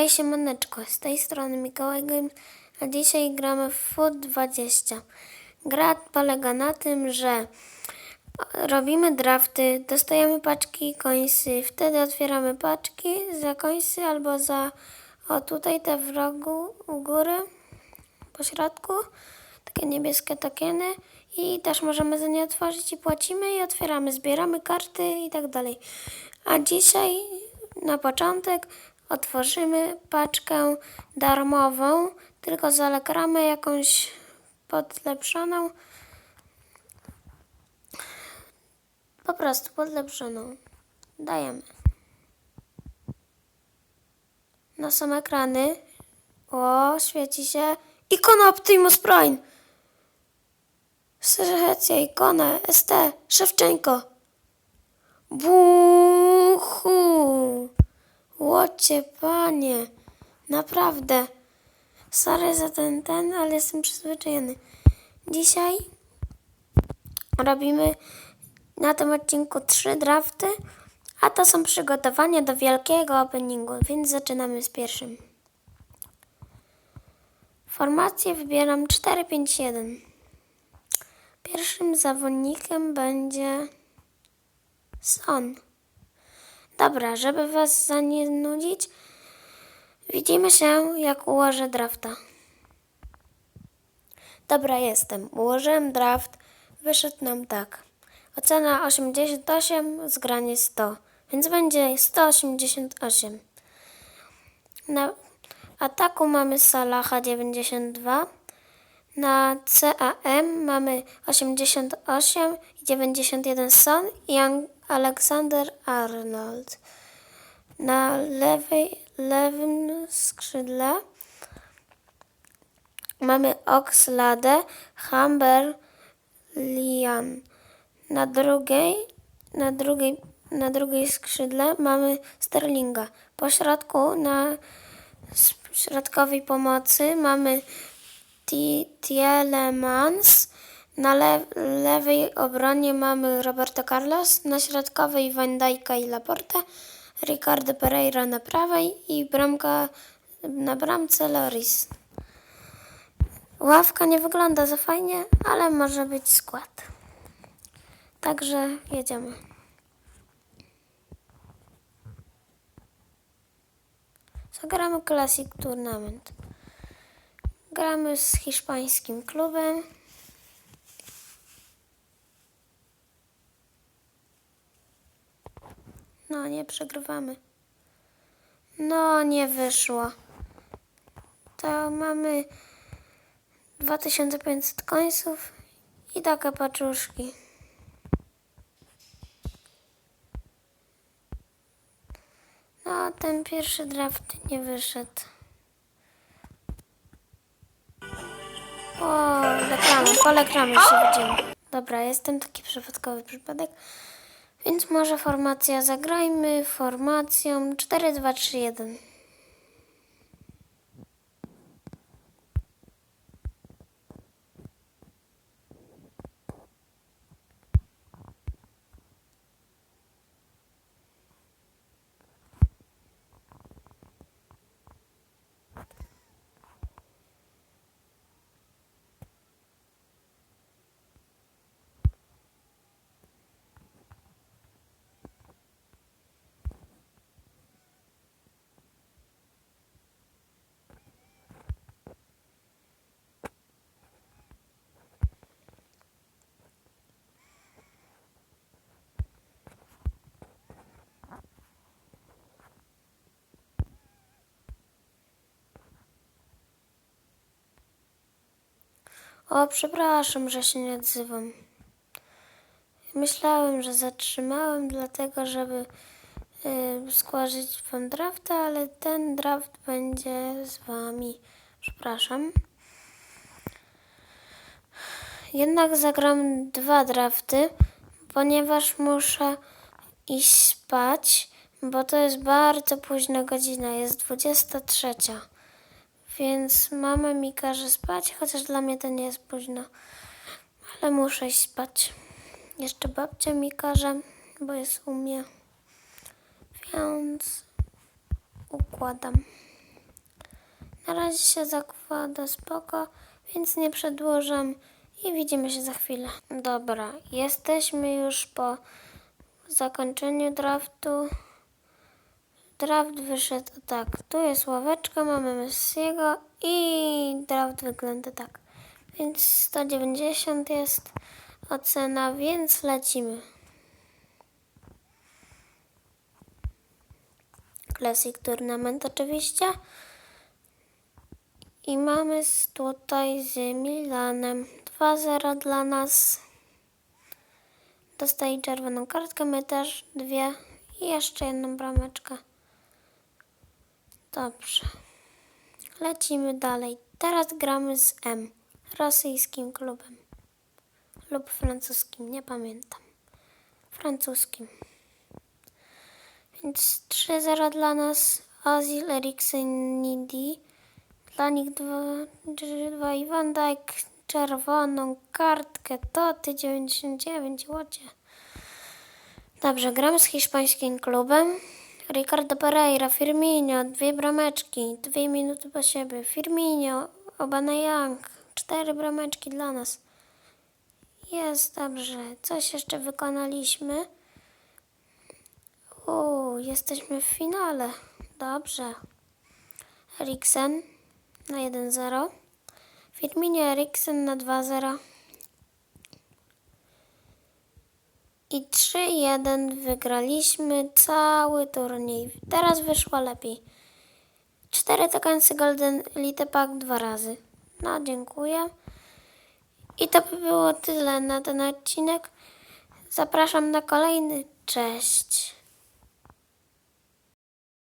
Hej siemaneczko, z tej strony Mikołaj a dzisiaj gramy w Food 20. Gra polega na tym, że robimy drafty, dostajemy paczki końsy, wtedy otwieramy paczki za końsy albo za, o tutaj te w rogu u góry, po środku, takie niebieskie tokeny i też możemy za nie otworzyć i płacimy i otwieramy, zbieramy karty i tak dalej. A dzisiaj na początek otworzymy paczkę darmową, tylko zalekramę jakąś podlepszoną. Po prostu podlepszoną. Dajemy. No są ekrany. O, świeci się. Ikona Optimus Prime. Serdecja, ikona, ST, Szewczenko. Buchu. Łocie, panie. Naprawdę. Sorry za ten, ten, ale jestem przyzwyczajony. Dzisiaj robimy na tym odcinku trzy drafty, a to są przygotowania do wielkiego openingu, więc zaczynamy z pierwszym. Formację wybieram 4-5-1. Pierwszym zawodnikiem będzie Son. Dobra, żeby was za nie nudzić, widzimy się jak ułożę drafta. Dobra, jestem. Ułożyłem draft. Wyszedł nam tak. Ocena 88, zgranie 100, więc będzie 188. Na ataku mamy Salaha 92. Na CAM mamy 88 i 91 Son i Aleksander Arnold. Na lewej, lewym skrzydle mamy Oxlade, Humber, Lian. Na drugiej, na drugiej, na drugiej skrzydle mamy Sterlinga. Po środku na środkowej pomocy mamy Ti- Tielemans. Na le- lewej obronie mamy Roberto Carlos, na środkowej Van Dijk'a i Laporte, Ricardo Pereira na prawej i bramka na bramce Loris. Ławka nie wygląda za fajnie, ale może być skład. Także jedziemy. Zagramy Classic Tournament. Gramy z hiszpańskim klubem. No, nie przegrywamy. No, nie wyszło. To mamy 2500 końców i takie paczuszki. No, ten pierwszy draft nie wyszedł. O, lekramy, po lekramie się widzimy. Dobra, jestem taki przypadkowy przypadek. Więc może formacja zagrajmy formacją 4-2-3-1. O, przepraszam, że się nie odzywam. Myślałem, że zatrzymałem, dlatego żeby y, składać wam drafta, ale ten draft będzie z wami. Przepraszam. Jednak zagram dwa drafty, ponieważ muszę iść spać, bo to jest bardzo późna godzina, jest 23. Więc mama mi każe spać, chociaż dla mnie to nie jest późno. Ale muszę iść spać. Jeszcze babcia mi każe, bo jest u mnie. Więc układam. Na razie się zakłada spoko, więc nie przedłużam i widzimy się za chwilę. Dobra, jesteśmy już po zakończeniu draftu. Draft wyszedł tak. Tu jest ławeczka, mamy Messiego i draft wygląda tak. Więc 190 jest ocena, więc lecimy. Classic Tournament oczywiście. I mamy tutaj z Milanem 2-0 dla nas. Dostaje czerwoną kartkę, my też dwie i jeszcze jedną brameczkę. Dobrze. Lecimy dalej. Teraz gramy z M, rosyjskim klubem. Lub francuskim, nie pamiętam. Francuskim. Więc 3-0 dla nas. Ozil, Eriksen, Nidi. Dla nich 2 i Van Dijk. Czerwoną kartkę. To ty 99, łocie. Dobrze, gramy z hiszpańskim klubem. Ricardo Pereira, Firmino, dwie brameczki, dwie minuty po siebie. Firmino, Young, cztery brameczki dla nas. Jest dobrze. Coś jeszcze wykonaliśmy. Uuu, jesteśmy w finale. Dobrze. Eriksen na 1-0. Firmino Eriksen na 2-0. I 3-1 wygraliśmy cały turniej. Teraz wyszło lepiej. 4 takeńcy Golden Elite Pack dwa razy. No, dziękuję. I to by było tyle na ten odcinek. Zapraszam na kolejny. Cześć.